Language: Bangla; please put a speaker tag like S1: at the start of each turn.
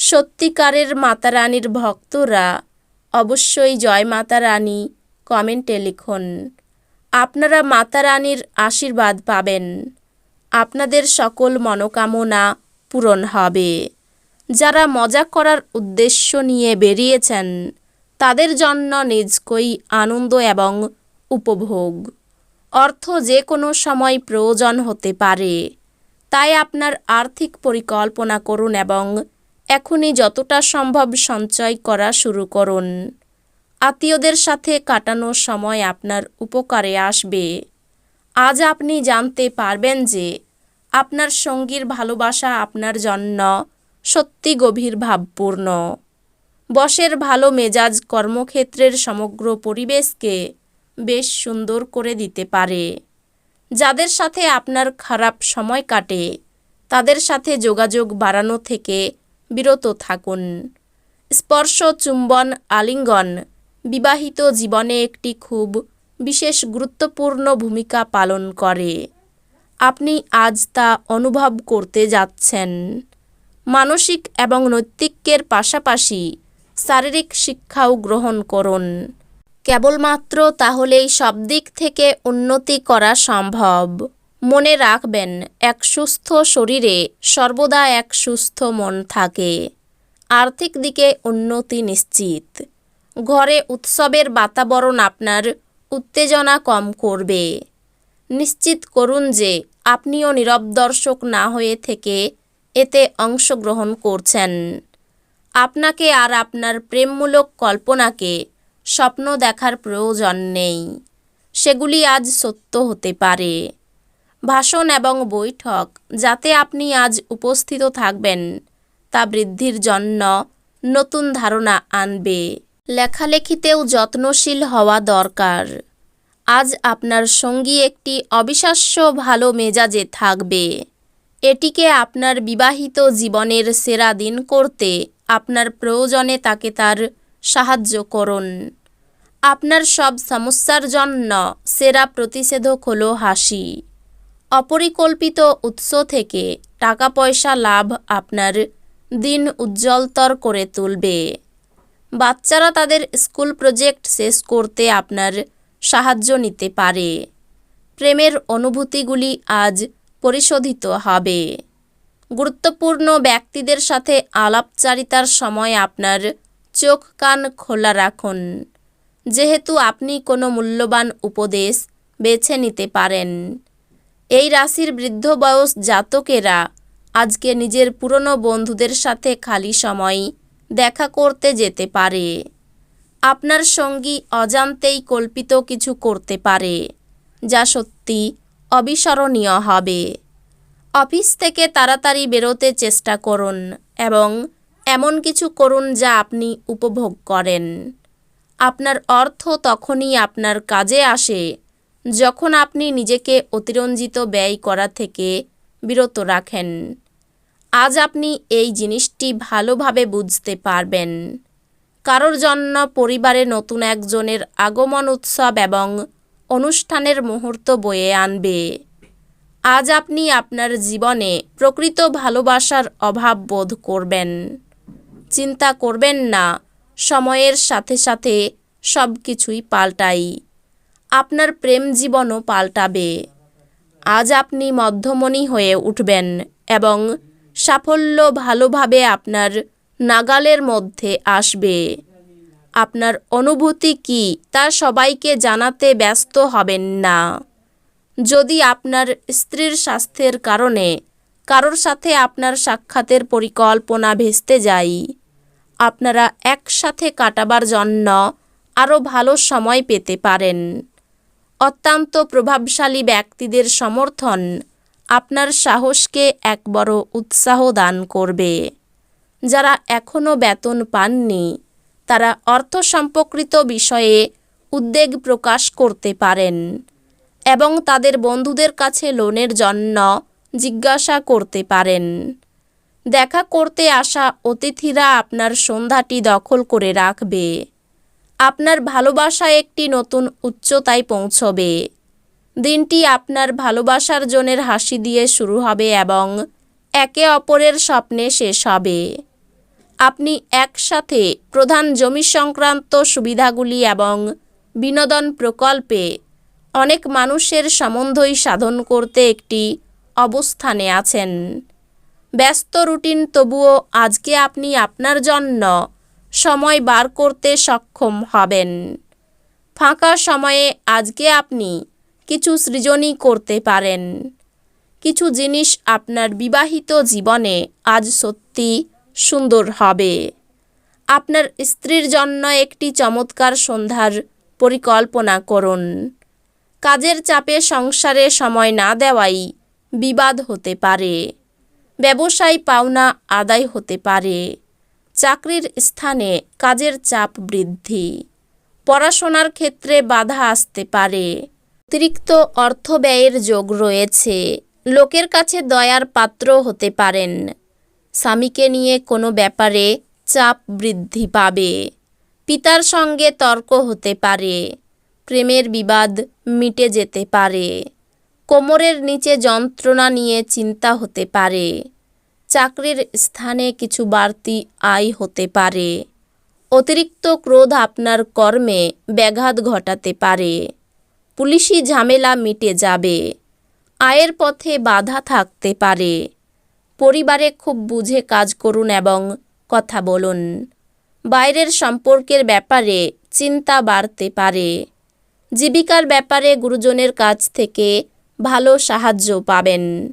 S1: সত্যিকারের মাতা রানীর ভক্তরা অবশ্যই জয় মাতা রানী কমেন্টে লিখুন। আপনারা মাতা রানীর আশীর্বাদ পাবেন। আপনাদের সকল মনোকামনা পূরণ হবে। যারা মজা করার উদ্দেশ্য নিয়ে বেরিয়েছেন, তাদের জন্য নিজকই আনন্দ এবং উপভোগ। অর্থ যে কোনো সময় প্রয়োজন হতে পারে। তাই আপনার আর্থিক পরিকল্পনা করুন এবং এখনই যতটা সম্ভব সঞ্চয় করা শুরু করুন। আত্মীয়দের সাথে কাটানো সময় আপনার উপকারে আসবে। আজ আপনি জানতে পারবেন যে আপনার সঙ্গীর ভালোবাসা আপনার জন্য সত্যি গভীর ভাবপূর্ণ। বসের ভালো মেজাজ কর্মক্ষেত্রের সমগ্র পরিবেশকে বেশ সুন্দর করে দিতে পারে। যাদের সাথে আপনার খারাপ সময় কাটে, তাদের সাথে যোগাযোগ বাড়ানো থেকে বিরত থাকুন। স্পর্শ চুম্বন আলিঙ্গন। বিবাহিত জীবনে একটি খুব বিশেষ গুরুত্বপূর্ণ ভূমিকা পালন করে। আপনি আজ তা অনুভব করতে যাচ্ছেন। মানসিক এবং নৈতিকের পাশাপাশি শারীরিক শিক্ষাও গ্রহণ করুন। কেবলমাত্র তাহলেই সব দিক থেকে উন্নতি করা সম্ভব। মনে রাখবেন, এক সুস্থ শরীরে সর্বদা এক সুস্থ মন থাকে। আর্থিক দিকে উন্নতি নিশ্চিত। ঘরে উৎসবের বাতাবরণ আপনার উত্তেজনা কম করবে। নিশ্চিত করুন যে আপনিও নীরব দর্শক না হয়ে থেকে এতে অংশগ্রহণ করছেন। আপনাকে আর আপনার প্রেমমূলক কল্পনাকে স্বপ্ন দেখার প্রয়োজন নেই। সেগুলি আজ সত্য হতে পারে। ভাষণ এবং বৈঠক, যাতে আপনি আজ উপস্থিত থাকবেন, তা বৃদ্ধির জন্য নতুন ধারণা আনবে। লেখালেখিতেও যত্নশীল হওয়া দরকার। আজ আপনার সঙ্গী একটি অবিশ্বাস্য ভালো মেজাজে থাকবে। এটিকে আপনার বিবাহিত জীবনের সেরা দিন করতে আপনার প্রয়োজনে তাকে তার সাহায্য করুন। আপনার সব সমস্যার জন্য সেরা প্রতিষেধক হলো হাসি। অপরিকল্পিত উৎস থেকে টাকা পয়সা লাভ আপনার দিন উজ্জ্বলতর করে তুলবে। বাচ্চারা তাদের স্কুল প্রজেক্ট শেষ করতে আপনার সাহায্য নিতে পারে। প্রেমের অনুভূতিগুলি আজ পরিশোধিত হবে। গুরুত্বপূর্ণ ব্যক্তিদের সাথে আলাপচারিতার সময় আপনার চোখ কান খোলা রাখুন। যেহেতু আপনি কোনো মূল্যবান উপদেশ বেছে নিতে পারেন। এই রাশির বৃদ্ধ বয়স জাতকেরা আজকে নিজের পুরনো বন্ধুদের সাথে খালি সময় দেখা করতে যেতে পারে। আপনার সঙ্গী অজান্তেই কল্পিত কিছু করতে পারে, যা সত্যি অবিস্মরণীয় হবে। অফিস থেকে তাড়াতাড়ি বেরোতে চেষ্টা করুন এবং এমন কিছু করুন যা আপনি উপভোগ করেন। আপনার অর্থ তখনই আপনার কাজে আসে যখন আপনি নিজেকে অতিরঞ্জিত ব্যয় করা থেকে বিরত রাখেন, আজ আপনি এই জিনিসটি ভালোভাবে বুঝতে পারবেন। কারোর জন্য পরিবারে নতুন একজনের আগমন উৎসব এবং অনুষ্ঠানের মুহূর্ত বয়ে আনবে। আজ আপনি আপনার জীবনে প্রকৃত ভালোবাসার অভাব বোধ করবেন। চিন্তা করবেন না, সময়ের সাথে সাথে সব কিছুই পাল্টাই। আপনার প্রেম জীবনও পাল্টাবে। আজ আপনি মধ্যমণি হয়ে উঠবেন এবং সাফল্য ভালোভাবে আপনার নাগালের মধ্যে আসবে। আপনার অনুভূতি কি তা সবাইকে জানাতে ব্যস্ত হবেন না। যদি আপনার স্ত্রীর স্বাস্থ্যের কারণে কারোর সাথে আপনার সাক্ষাতের পরিকল্পনা ভেস্তে যায় আপনারা একসাথে কাটাবার জন্য আরও ভালো সময় পেতে পারেন। অত্যন্ত প্রভাবশালী ব্যক্তিদের সমর্থন। আপনার সাহসকে এক বড় উৎসাহ দান করবে। যারা এখনও বেতন পাননি, তারা অর্থ সম্পর্কিত বিষয়ে উদ্বেগ প্রকাশ করতে পারেন এবং তাদের বন্ধুদের কাছে লোনের জন্য জিজ্ঞাসা করতে পারেন। দেখা করতে আসা অতিথিরা আপনার সন্ধ্যাটি দখল করে রাখবে। আপনার ভালোবাসা একটি নতুন উচ্চতায় পৌঁছবে। দিনটি আপনার ভালোবাসার জনের হাসি দিয়ে শুরু হবে এবং একে অপরের স্বপ্নে শেষ হবে। আপনি একসাথে প্রধান জমি সংক্রান্ত সুবিধাগুলি এবং বিনোদন প্রকল্পে অনেক মানুষের সম্বন্ধই সাধন করতে একটি অবস্থানে আছেন। ব্যস্ত রুটিন তবুও আজকে আপনি আপনার জন্য সময় বার করতে সক্ষম হবেন। ফাঁকা সময়ে আজকে আপনি কিছু সৃজনী করতে পারেন। কিছু জিনিস আপনার বিবাহিত জীবনে আজ সত্যি সুন্দর হবে। আপনার স্ত্রীর জন্য একটি চমৎকার সন্ধ্যার পরিকল্পনা করুন। কাজের চাপে সংসারে সময় না দেওয়াই বিবাদ হতে পারে। ব্যবসায় পাওনা আদায় হতে পারে। চাকরির স্থানে কাজের চাপ বৃদ্ধি। পড়াশোনার ক্ষেত্রে বাধা আসতে পারে। অতিরিক্ত অর্থ ব্যয়ের যোগ রয়েছে। লোকের কাছে দয়ার পাত্র হতে পারেন। স্বামীকে নিয়ে কোনো ব্যাপারে চাপ বৃদ্ধি পাবে। পিতার সঙ্গে তর্ক হতে পারে। প্রেমের বিবাদ মিটে যেতে পারে। কোমরের নিচে যন্ত্রণা নিয়ে চিন্তা হতে পারে। চাকরির স্থানে কিছু বাড়তি আয় হতে পারে। অতিরিক্ত ক্রোধ আপনার কর্মে ব্যাঘাত ঘটাতে পারে। পুলিশি ঝামেলা মিটে যাবে। আয়ের পথে বাধা থাকতে পারে। পরিবারে খুব বুঝে কাজ করুন এবং কথা বলুন। বাইরের সম্পর্কের ব্যাপারে চিন্তা বাড়তে পারে। জীবিকার ব্যাপারে গুরুজনের কাছ থেকে ভালো সাহায্য পাবেন।